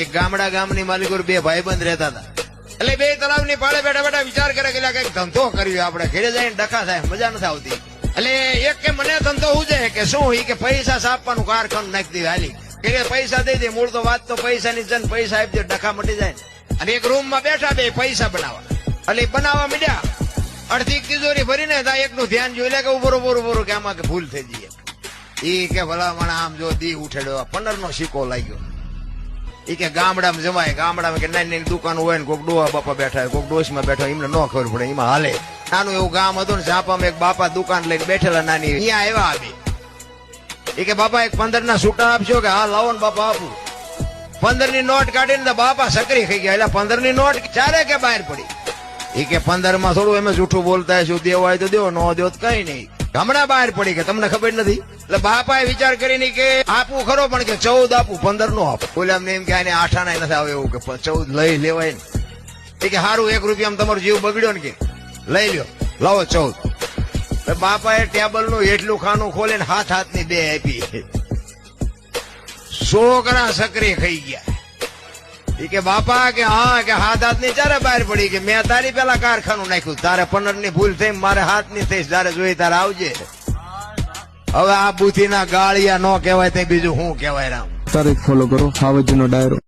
એક ગામડા ગામની માલિકોર બે ભાઈબંધ રહેતા હતા. એટલે બે તલાવની પાળે બેઠા બેઠા વિચાર કરે કે કંઈક ધંધો કર્યો આપણે. ઘેરે જઈને ડખા થાય, મજા નથી આવતી. એટલે એક કે મને ધંધો શું છે કે શું? ઈ કે પૈસા સાપવાનું કારખાનું નાખી દે હાલી. કે પૈસા દઈ દે, મૂળ તો વાત તો પૈસાની છે ને પૈસા આપી દે, ડખા મટી જાય અને એક રૂમમાં બેઠા બે પૈસા બનાવવા. એટલે બનાવવા મીડ્યા. અડધી તિજોરી ભરીને એક એકનું ધ્યાન જોઈ લે કે ઉભરો ઉભરો ઉભરો કે આમાં ભૂલ થઈ જઈએ એ કે ભલામણ આમ જો દી ઉઠેડ્યો પંદર નો સિક્કો લાગ્યો. ઈ કે ગામડામાં જમાય, ગામડામાં કે નાની નાની દુકાન હોય ને કોઈક ડોહા બાપા બેઠા હોય કોઈક ડોશમાં બેઠા હોય, એમને ન ખબર પડે, એમાં હાલે. નાનું એવું ગામ હતું ને ઝાપામાં એક બાપા દુકાન લઈને બેઠેલા નાની અહીંયા આવ્યા આવી. એ કે બાપા, એક પંદર ના છૂટા આપશો કે હા, લાવો ને બાપા આપું. પંદરની નોટ કાઢીને તો બાપા સકરી ખાઈ ગયા. એટલે પંદરની નોટ ચારે કે બહાર પડી? એ કે પંદરમાં થોડું એમ જૂઠું બોલતા હશું, દેવાય તો દેવો, ન દેવો તો કઈ નહીં. હમણાં બહાર પડી કે તમને ખબર નથી? એટલે બાપાએ વિચાર કરીને કે આપવું ખરો, પણ કે ચૌદ આપું પંદર નો આપું. બોલે એમને એમ કે આને આઠાના નથી આવે એવું કે ચૌદ લઈ લેવાય ને. એ કે સારું એક રૂપિયામાં તમારો જીવ બગડ્યો ને કે. લઈ લ્યો. લાવો ચૌદ. બાપાએ ટેબલનું એટલું ખાનું ખોલીને હાથ હાથની બે આપી. છોકરા સક્રિય ખાઈ ગયા. કે બાપા કે હા, કે હાથ હાથની ચારે બહાર પડી કે મેં તારી પેલા કારખાનું નાખ્યું, તારે પનરની ભૂલ થઈ, મારે હાથની થઈ તારે જોઈ તારે આવજે. હવે આ બુથી ના ગાળિયા નો કહેવાય તે બીજું શું કહેવાય રામ? તારીખ ફોલો કરો, હાવજીનો ડાયરો.